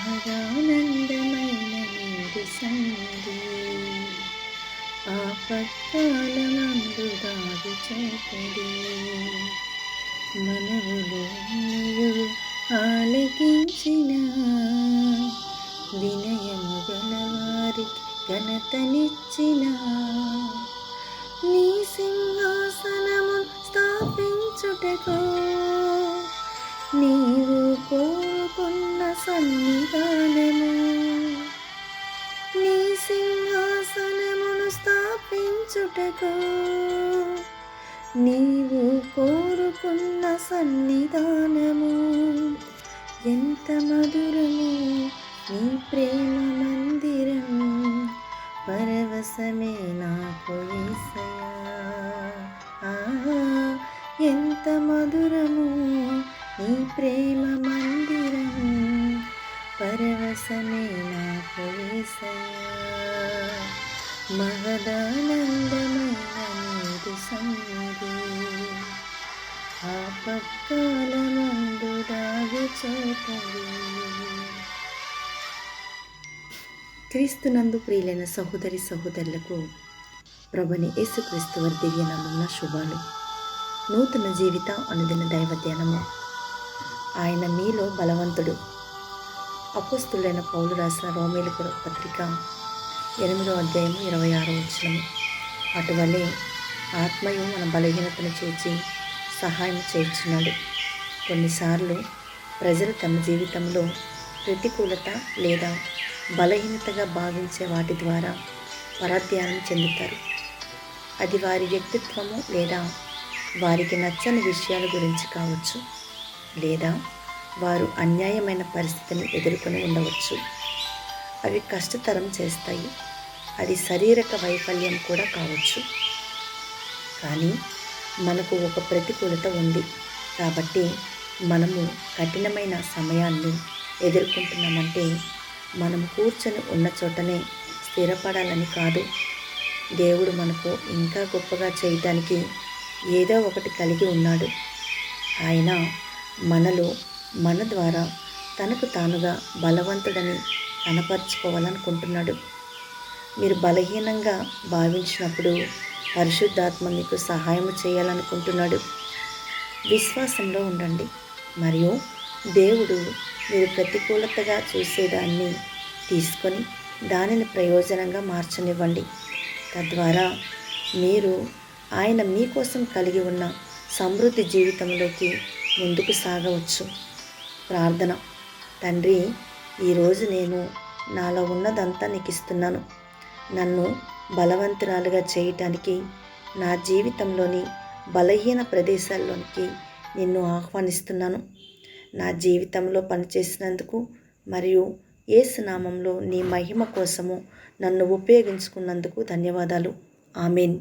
ఆనందమైన నీరు సంగి ఆపత్కాలమందు దాగి చెప్పడి మనవులు ఆలకించిన వినయము గలవారికి ఘనతనిచ్చిన. నీ సింహాసనము స్థాపించుటకో నీవు కోరుకున్న సన్నిధానము. నీ సింహాసనమును స్థాపించుటకు నీవు కోరుకున్న సన్నిధానము. ఎంత మధురము నీ ప్రేమ మందిరం. పరవశమే నాకు యేసయ్యా ఎంత మధురము నీ ప్రేమ మందిరం పరవశమే నాకు యేసయ్యా మహదానందమైన నీదు సన్నిధి. ఆ పక్కల మందు దాగు క్రీస్తునందు ప్రియులైన సహోదరి సహోదరులకు ప్రభుని యేసుక్రీస్తు వారి శుభాలు. నూతన జీవిత అనుదిన దైవ ధ్యానము. ఆయన మీలో బలవంతుడు. అపుస్తులైన పౌలు రాసిన రోమేలు పత్రిక ఎనిమిదో అధ్యాయం ఇరవై ఆరో వచ్చినము అటువలే ఆత్మయు మన బలహీనతను చూచి సహాయం చేర్చున్నాడు. కొన్నిసార్లు ప్రజలు తమ జీవితంలో ప్రతికూలత లేదా బలహీనతగా భావించే వాటి ద్వారా పరాధ్యానం చెందుతారు. అది వారి వ్యక్తిత్వము లేదా వారికి నచ్చని విషయాల గురించి కావచ్చు. లేదా వారు అన్యాయమైన పరిస్థితిని ఎదుర్కొని ఉండవచ్చు. అవి కష్టతరం చేస్తాయి. అది శారీరక వైఫల్యం కూడా కావచ్చు. కానీ మనకు ఒక ప్రతికూలత ఉంది. కాబట్టి మనము కఠినమైన సమయాన్ని ఎదుర్కొంటున్నామంటే మనం కూర్చొని ఉన్న చోటనే స్థిరపడాలని కాదు. దేవుడు మనకు ఇంకా గొప్పగా చేయటానికి ఏదో ఒకటి కలిగి ఉన్నాడు. ఆయన మనలో మన ద్వారా తనకు తానుగా బలవంతుడని కనపరుచుకోవాలనుకుంటున్నాడు. మీరు బలహీనంగా భావించినప్పుడు పరిశుద్ధాత్మ మీకు సహాయం చేయాలనుకుంటున్నాడు. విశ్వాసంలో ఉండండి. మరియు దేవుడు మీరు ప్రతికూలతగా చూసేదాన్ని తీసుకొని దానిని ప్రయోజనంగా మార్చనివ్వండి. తద్వారా మీరు ఆయన మీకోసం కలిగి ఉన్న సమృద్ధి జీవితంలోకి ముందుకు సాగవచ్చు. ప్రార్థన. తండ్రి ఈరోజు నేను నాలో ఉన్నదంతా నీకు ఇస్తున్నాను నన్ను బలవంతురాలుగా చేయటానికి నా జీవితంలోని బలహీన ప్రదేశాల్లోనికి నిన్ను ఆహ్వానిస్తున్నాను. నా జీవితంలో పనిచేసినందుకు మరియు ఏసునామంలో నీ మహిమ కోసము నన్ను ఉపయోగించుకున్నందుకు ధన్యవాదాలు. ఆమెన్.